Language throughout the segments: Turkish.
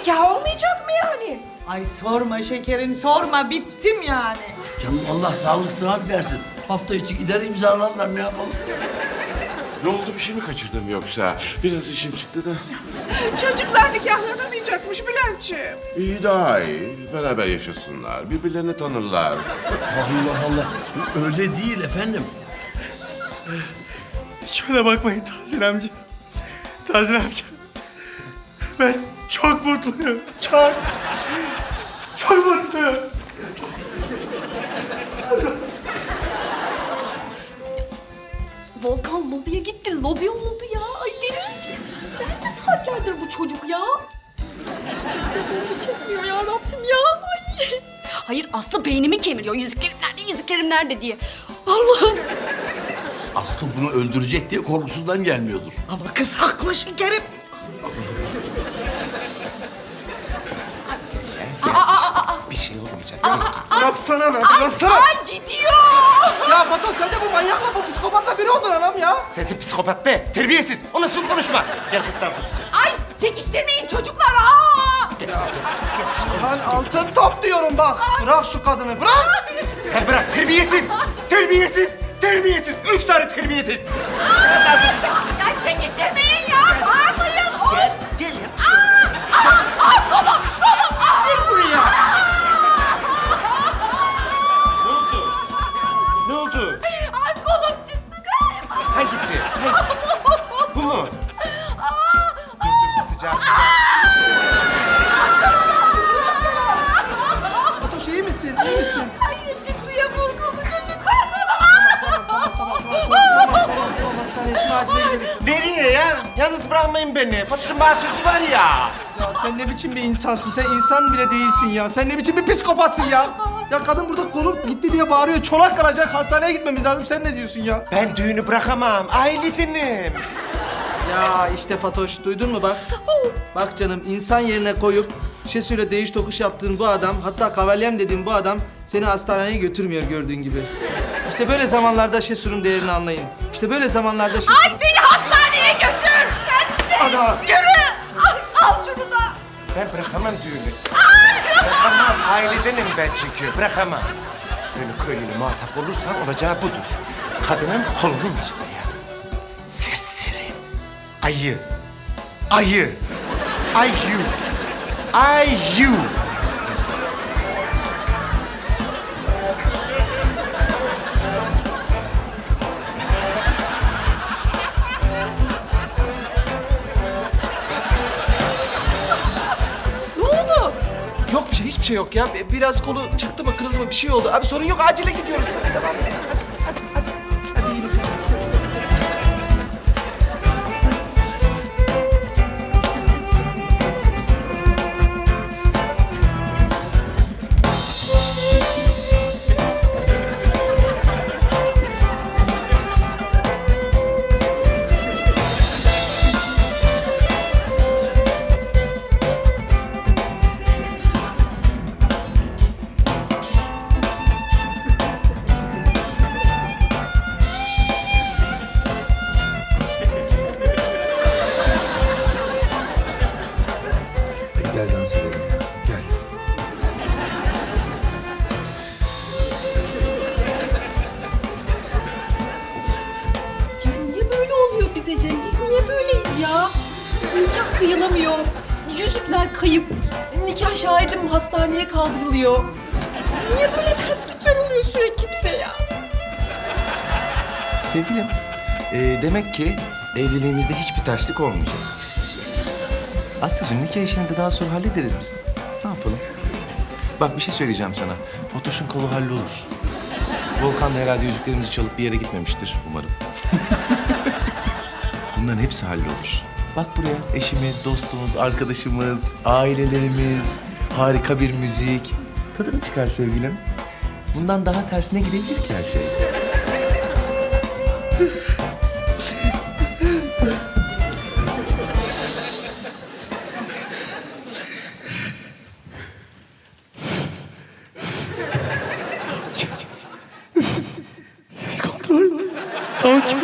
nikah olmayacak mı yani? Ay sorma şekerim sorma bittim yani. Canım Allah sağlık sıhhat versin. Hafta içi gider imzalarlar ne yapalım? Ne oldu bir şey mi kaçırdım yoksa? Biraz işim çıktı da. Çocuklar nikahlanamayacakmış Bülent'ciğim. İyi daha iyi. Beraber yaşasınlar. Birbirlerini tanırlar. Allah Allah. Öyle değil efendim. Şöyle bakmayın Tazil amca. Tazil amca. Çok mutluyum. Çok. Çok mutluyum. Volkan lobiye gitti. Lobi oldu ya. Ay delireceğim. Nerede saatlerdir bu çocuk ya? Gerçekten beni çekmiyor ya Rabbim ya. Ay. Hayır Aslı beynimi kemiriyor. Yüzüklerim nerede, yüzüklerim nerede diye. Allah'ım. Aslı bunu öldürecek diye korkusundan gelmiyordur. Ama kız haklı şekerim. Bir şey olmayacak. Bıraksana lan, bıraksana. Ay gidiyor. Ya Batu sen de bu manyakla, bu psikopatla biri oldun anam ya. Sensin psikopat be, terbiyesiz. O nasıl konuşma? Gel kız dans edeceğiz. Ay çekiştirmeyin çocuklar. Aa! Lan altın top diyorum bak. Bırak şu kadını, bırak. Sen bırak, terbiyesiz. Terbiyesiz, terbiyesiz. Üç tane terbiyesiz. Mu? Dur dur bu sıcak sıcak. Fatoş iyi misin? İyi misin? Ay çıktı ya burkuldu çocuklar. Hastaneye şimdi acile gideriz. Nereye ya? Yalnız bırakmayın beni. Fatoş'un bahsesi var ya. Ya sen ne biçim bir insansın? Sen insan bile değilsin ya. Sen ne biçim bir psikopatsın ya? Ya kadın burada kolum gitti diye bağırıyor. Çolak kalacak. Hastaneye gitmemiz lazım. Sen ne diyorsun ya? Ben düğünü bırakamam. Ailedinim. Ya işte Fatoş duydun mu bak. Bak canım insan yerine koyup Şesu'yla değiş tokuş yaptığın bu adam hatta kavalyem dediğin bu adam seni hastaneye götürmüyor gördüğün gibi. İşte böyle zamanlarda Şesu'nun değerini anlayın. İşte böyle zamanlarda Şesu... Ay beni hastaneye götür. Sen de Ana. yürü. Ay, al şunu da. Ben bırakamam düğünü. bırakamam. Ailedenim ben çünkü. Bırakamam. Böyle köylüyle muhatap olursan olacağı budur. Kadının kolunu isteyen. Serseri. Ayı. Ayı. Ayı. Ayı. Ne oldu? Yok bir şey, hiçbir şey yok ya. Biraz kolu çıktı mı, kırıldı mı bir şey oldu. Abi sorun yok, acile gidiyoruz. Hadi devam edelim. Hadi, dans edelim ya. Gel. Ya niye böyle oluyor bize Cem? Biz niye böyleyiz ya? Nikah kıyılamıyor. Yüzükler kayıp. Nikah şahidim hastaneye kaldırılıyor. Niye böyle terslikler oluyor sürekli bize ya? Sevgilim, e, demek ki evliliğimizde hiçbir terslik olmayacak. Aslıcığım nikah işini de daha sonra hallederiz biz. Ne yapalım? Bak bir şey söyleyeceğim sana. Fotoş'un kolu hallolur. Volkan da herhalde yüzüklerimizi çalıp bir yere gitmemiştir umarım. Bunların hepsi hallolur. Bak buraya eşimiz, dostumuz, arkadaşımız, ailelerimiz, harika bir müzik. Tadını çıkar sevgilim. Bundan daha tersine gidebilir ki her şey. Sakin.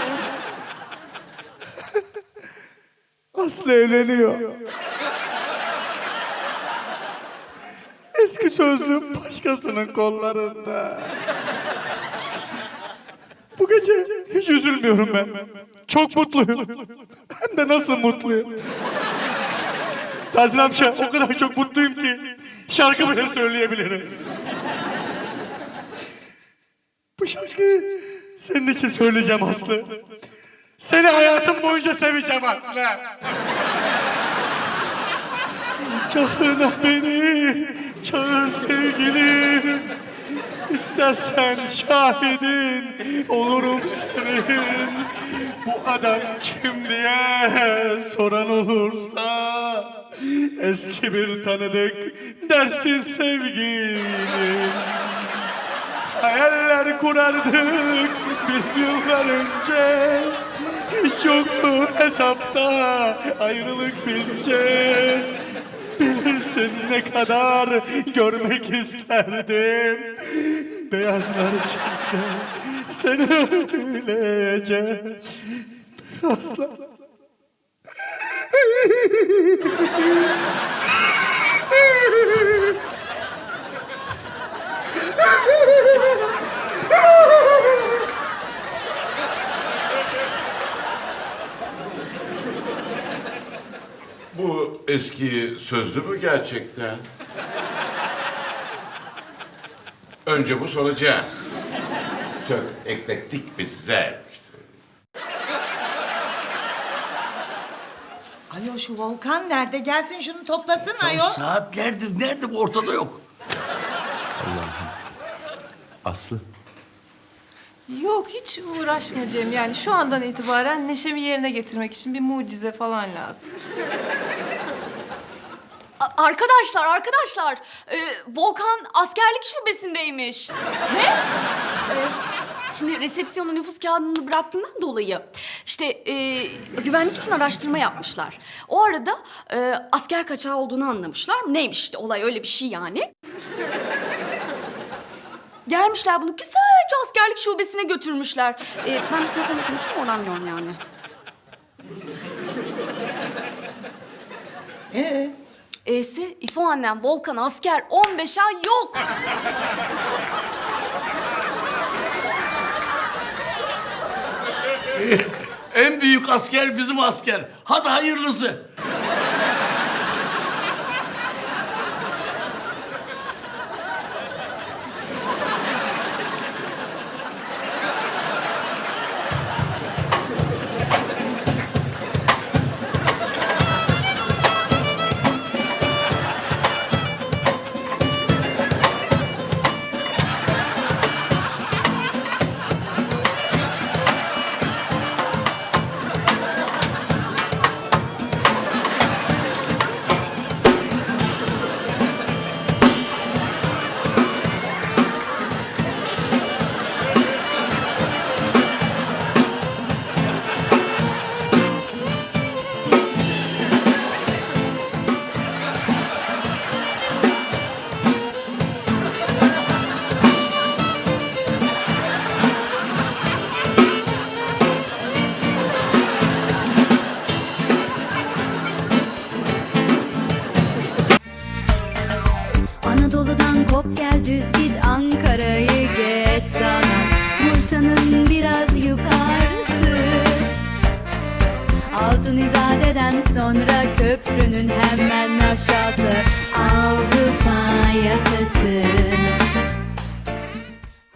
Aslı evleniyor. Eski sözlüğüm başkasının kollarında. Bu gece hiç üzülmüyorum ben. Çok mutluyum. Hem de nasıl mutluyum. Tahsin amca o kadar çok mutluyum ki şarkı bile söyleyebilirim. Bu şarkıyı senin için söyleyeceğim Aslı. Seni hayatım boyunca seveceğim Aslı. Çağına beni çağır sevgilim. İstersen şahidin olurum senin. Bu adam kim diye soran olursa eski bir tanıdık dersin sevgilim. Hayaller kurardık biz yıllar önce. Hiç yoktu hesapta ayrılık bizce? Bilirsin ne kadar görmek isterdim. Beyazlar içinde seni öylece Asla Bu eski sözlü mü gerçekten? Önce bu sonra Cem. Çok eklektik bir zevk. Ayol şu Volkan nerede? Gelsin şunu toplasın ayol. Saatlerdir nerede bu ortada yok. Aslı. Yok hiç uğraşma Cem. Yani şu andan itibaren neşemi yerine getirmek için bir mucize falan lazım. A- Arkadaşlar, arkadaşlar. e, Volkan askerlik şubesindeymiş. Ne? şimdi resepsiyona nüfus kağıdını bıraktığından dolayı işte e, güvenlik için araştırma yapmışlar. O arada e, asker kaçağı olduğunu anlamışlar. Neymiş işte olay öyle bir şey yani. Gelmişler bunu güzelce askerlik şubesine götürmüşler. E, ben bir telefonla konuştum oradan biliyorum yani. Ee, E'si İfo annem Volkan asker 15 ay yok. En büyük asker bizim asker. Hadi hayırlısı. Ankara'yı geç sana. Biraz yukarısı. Altın izadeden sonra köprünün hemen aşağısı. Avrupa yakası.